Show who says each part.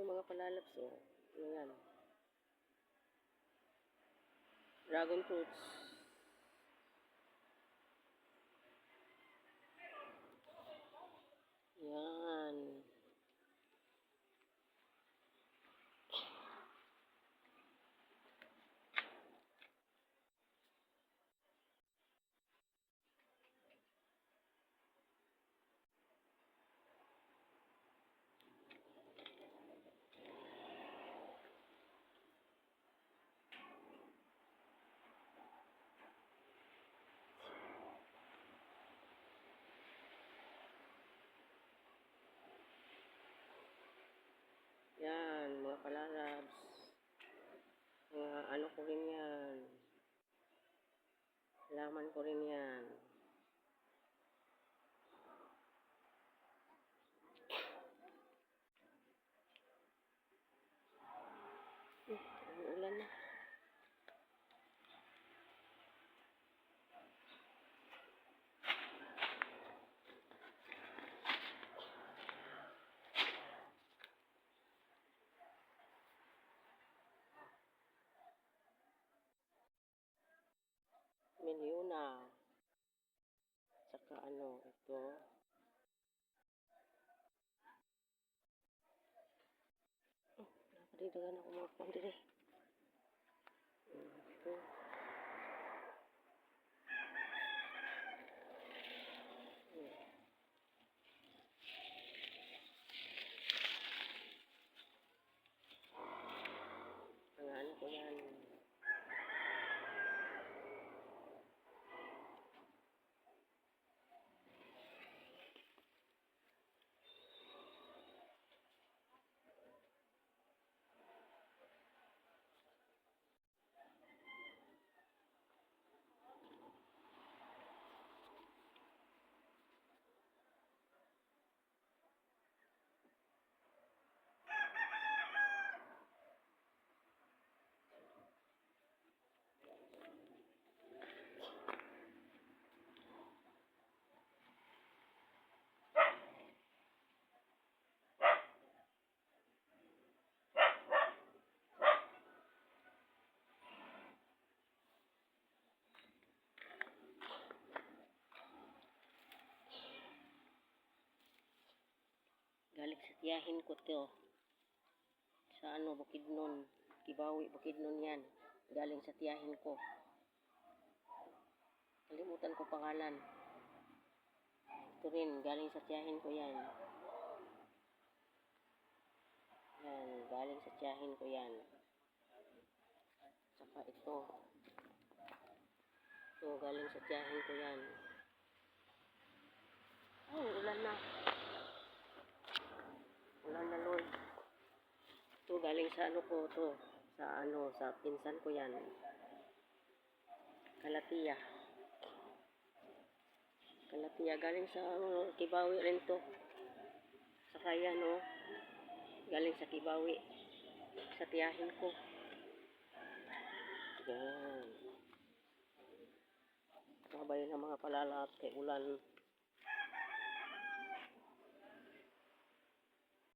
Speaker 1: Ito mga palalabs, oh. Ano yan? Dragon fruits. Yan. Yan, mga palalabs. Mga ano ko rin yan. Laman ko rin yan. Hmm, ang ulan na. Milyona. Saka ano, ito. Oh, nakadidagan ako mga pandiri. Ito. Hmm. Ang ano ko yan. Galing sa tiyahin ko to. Sa ano, Bukidnon. Kibawi, Bukidnon yan. Galing sa tiyahin ko. Kalimutan ko pangalan. Ito rin, galing sa tiyahin ko yan. Yan, galing sa tiyahin ko yan. Saka ito. Ito, galing sa tiyahin ko yan. Ay, ulan na. Ulan na, Lord. Ito, galing sa ano ko to. Sa ano, sa pinsan ko yan. Kalatiya. Kalatiya, galing sa ano, Kibawi rin to. Saka yan, oh. Galing sa Kibawi. Sa tiyahin ko. Yan. Kabay ng mga palalap kay ulan.